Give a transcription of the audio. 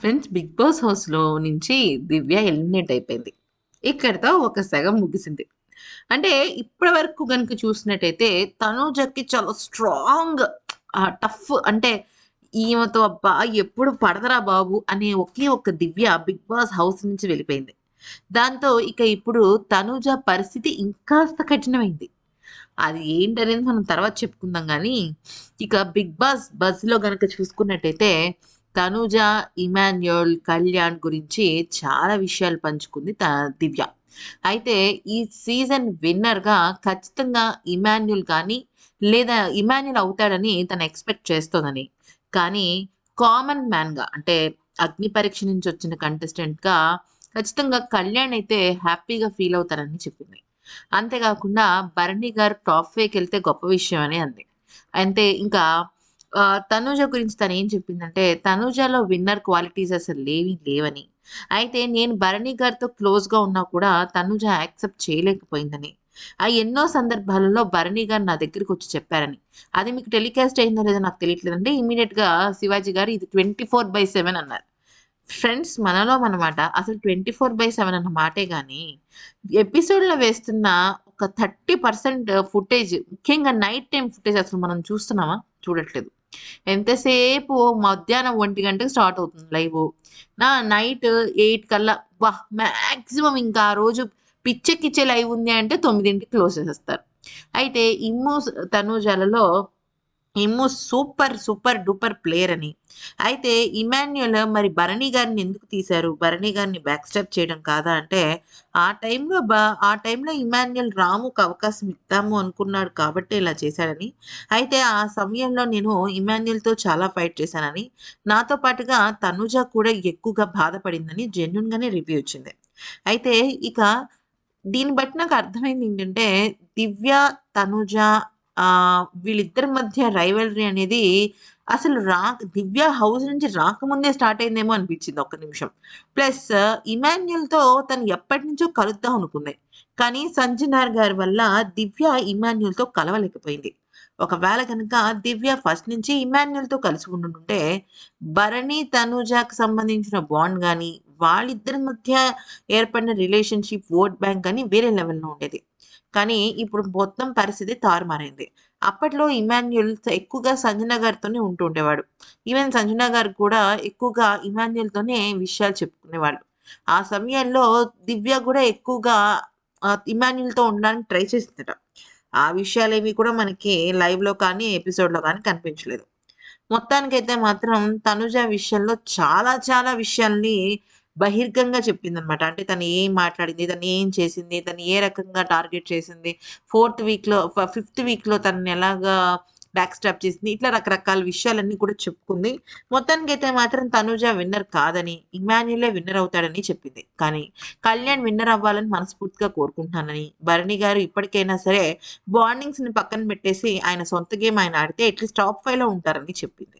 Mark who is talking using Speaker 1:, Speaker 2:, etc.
Speaker 1: Friends big boss హౌస్‌లో నుంచి దివ్య eliminate అయిపోయింది. ఇక్కడితో ఒక సగం ముగిసింది. అంటే ఇప్పటి వరకు గనుక చూసినట్టయితే తనూజకి చాలా స్ట్రాంగ్ టఫ్ అంటే ఈమెతో అబ్బా! ఎప్పుడు పడదరా బాబు అనే ఒకే ఒక్క దివ్య బిగ్ బాస్ హౌస్ నుంచి వెళ్ళిపోయింది. దాంతో ఇక ఇప్పుడు తనూజ పరిస్థితి ఇంకాస్త కఠినమైంది. అది ఏంటనేది మనం తర్వాత చెప్పుకుందాం కానీ ఇక బిగ్ బాస్ బజ్‌లో కనుక చూసుకున్నట్టయితే తనుజ ఇమాన్యుయల్, కళ్యాణ్ గురించి చాలా విషయాలు పంచుకుంది త దివ్య. అయితే ఈ సీజన్ విన్నర్‌గా ఖచ్చితంగా ఇమాన్యుల్ కానీ, లేదా ఇమాన్యుల్ అవుతాడని తను ఎక్స్‌పెక్ట్ చేస్తోందని. కానీ కామన్ మ్యాన్‌గా అంటే అగ్ని పరీక్ష నుంచి వచ్చిన కంటెస్టెంట్‌గా ఖచ్చితంగా కళ్యాణ్ అయితే హ్యాపీగా ఫీల్ అవుతారని చెప్పింది. అంతేకాకుండా భరణి గారు టాప్ ఫైవ్‌కెళ్తే గొప్ప విషయం అని అంది. అయితే ఇంకా తనూజ గురించి తను ఏం చెప్పిందంటే, తనూజలో విన్నర్ క్వాలిటీస్ అసలు లేవి లేవని. అయితే నేను భరణి గారితో క్లోజ్‌గా ఉన్నా కూడా తనూజ యాక్సెప్ట్ చేయలేకపోయిందని. ఆ ఎన్నో సందర్భాలలో భరణి గారు నా దగ్గరికి వచ్చి చెప్పారని. అది మీకు టెలికాస్ట్ అయిందో లేదో నాకు తెలియట్లేదండి. ఇమ్మీడియేట్‌గా శివాజీ గారు ఇది 24/7 అన్నారు. ఫ్రెండ్స్ మనలో మనమాట అసలు 24/7 అన్న మాటే కానీ ఎపిసోడ్‌లో వేస్తున్న ఒక 30% ఫుటేజ్ ముఖ్యంగా నైట్ టైం ఫుటేజ్ అసలు మనం చూస్తున్నామా? చూడట్లేదు. ఎంతసేపు మధ్యాహ్నం ఒంటి గంటకు స్టార్ట్ అవుతుంది లైవ్ నా నైట్ ఎయిట్ కల్లా వా మాక్సిమం ఇంకా ఆ రోజు పిచ్చెక్కిచ్చే లైవ్ ఉంది అంటే తొమ్మిదింటికి క్లోజ్ చేసేస్తారు. అయితే ఇమ్ము, స్ ఇమ్ము సూపర్, సూపర్ డూపర్ ప్లేయర్ అని. అయితే ఇమాన్యుయల్ మరి భరణి గారిని ఎందుకు తీశారు? భరణి గారిని బ్యాక్స్టప్ చేయడం కాదా అంటే, ఆ టైంలో బ ఆ టైంలో ఇమాన్యుయల్ రాముకు అవకాశం ఇద్దాము అనుకున్నాడు కాబట్టి ఇలా చేశాడని. అయితే ఆ సమయంలో నేను ఇమాన్యుయల్‌తో చాలా ఫైట్ చేశానని, నాతో పాటుగా తనుజ కూడా ఎక్కువగా బాధపడిందని జెన్యున్గానే రివ్యూ ఇచ్చింది. అయితే ఇక దీన్ని బట్టి నాకు అర్థమైంది ఏంటంటే, దివ్య, తనుజ వీళ్ళిద్దరి మధ్య రైవల్రీ అనేది అసలు రా దివ్య హౌస్ నుంచి రాకముందే స్టార్ట్ అయిందేమో అనిపించింది ఒక్క నిమిషం. ప్లస్ ఇమాన్యుల్తో తను ఎప్పటి నుంచో కలుద్దాం అనుకుంది. కానీ సంజనార్ గారి వల్ల దివ్య ఇమాన్యుల్తో కలవలేకపోయింది. ఒకవేళ కనుక దివ్య ఫస్ట్ నుంచి ఇమాన్యుల్తో కలిసి ఉండుంటే భరణి, తనూజకి సంబంధించిన బాండ్ కానీ వాళ్ళిద్దరి మధ్య ఏర్పడిన రిలేషన్‌షిప్, ఓట్ బ్యాంక్ కానీ వేరే లెవెల్‌లో ఉండేది. కానీ ఇప్పుడు మొత్తం పరిస్థితి తారుమారైంది. అప్పట్లో ఇమాన్యుల్ ఎక్కువగా సంజన గారితోనే ఉంటుండేవాడు ఈవెన్ సంజన గారు కూడా ఎక్కువగా ఇమాన్యుల్తోనే విషయాలు చెప్పుకునేవాళ్ళు. ఆ సమయంలో దివ్య కూడా ఎక్కువగా ఇమాన్యుల్తో ఉండడానికి ట్రై చేసిందట. ఆ విషయాలేవి కూడా మనకి లైవ్‌లో కానీ, ఎపిసోడ్‌లో కానీ కనిపించలేదు. మొత్తానికైతే మాత్రం తనుజ విషయంలో చాలా చాలా విషయాల్ని బహిర్గంగా చెప్పిందనమాట. అంటే తను ఏం మాట్లాడింది, తను ఏం చేసింది, తను ఏ రకంగా టార్గెట్ చేసింది, ఫోర్త్ వీక్‌లో ఫిఫ్త్ వీక్‌లో తనని ఎలాగా బ్యాక్ స్టాప్ చేసింది. ఇట్లా రకరకాల విషయాలన్నీ కూడా చెప్పుకుంది. మొత్తానికి అయితే మాత్రం తనుజ విన్నర్ కాదని, ఇమాన్యులే విన్నర్ అవుతాడని చెప్పింది. కానీ కళ్యాణ్ విన్నర్ అవ్వాలని మనస్ఫూర్తిగా కోరుకుంటున్నానని, భరణి గారు ఇప్పటికైనా సరే బాండింగ్స్‌ని పక్కన పెట్టేసి ఆయన సొంత గేమ్ ఆయన ఆడితే ఎట్లీస్ట్ టాప్ ఫైవ్లో ఉంటారని చెప్పింది.